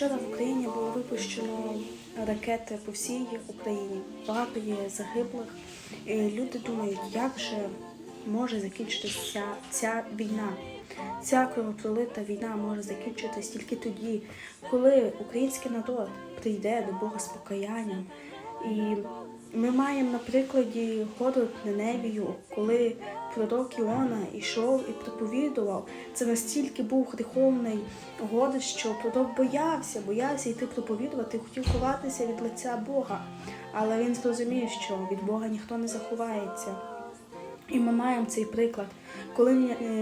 Вчора в Україні було випущено ракети по всій Україні. Багато є загиблих. І люди думають, як же може закінчитися ця війна. Ця кровопролита війна може закінчитись тільки тоді, коли український народ прийде до Бога з покаянням. І ми маємо на прикладі городу Неневію, коли пророк Іона йшов і проповідував. Це настільки був гріховний город, що пророк боявся, боявся йти проповідувати, хотів ховатися від лиця Бога. Але він зрозумів, що від Бога ніхто не заховається. І ми маємо цей приклад, коли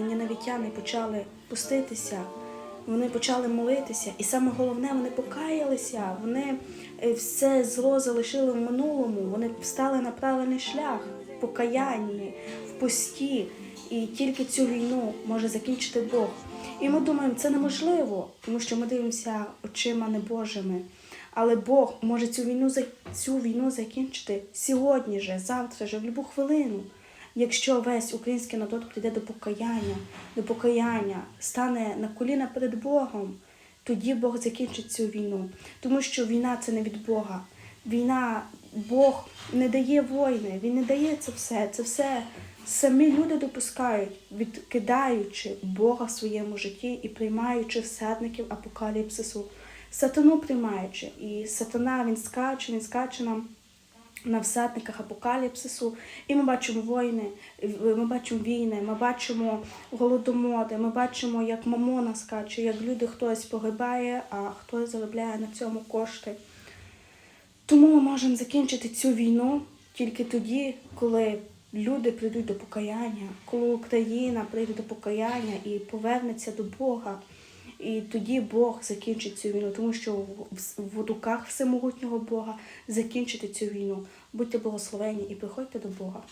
нінавітяни почали пуститися, вони почали молитися, і саме головне, вони покаялися, вони е, все зло залишили в минулому, вони встали на правильний шлях в покаянні, в пості. І тільки цю війну може закінчити Бог. І ми думаємо, це неможливо, тому що ми дивимося очима небожими. Але Бог може цю війну цю війну закінчити сьогодні же, завтра же, в будь-яку хвилину. Якщо весь український народ прийде до покаяння, до покаяння, стане на коліна перед Богом, тоді Бог закінчить цю війну. Тому що війна це не від Бога. Війна, Бог не дає війни, Він не дає це все. Це все самі люди допускають, відкидаючи Бога в своєму житті і приймаючи всадників апокаліпсису, сатану приймаючи. І сатана він скаче, він скаче нам на всадниках апокаліпсису, і ми бачимо війни, ми бачимо війни, ми бачимо голодомоди, ми бачимо, як мамона скаче, як люди хтось погибає, а хтось заробляє на цьому кошти. Тому ми можемо закінчити цю війну тільки тоді, коли люди прийдуть до покаяння, коли Україна прийде до покаяння і повернеться до Бога. І тоді Бог закінчить цю війну, тому що в, руках всемогутнього Бога закінчити цю війну. Будьте благословені і приходьте до Бога.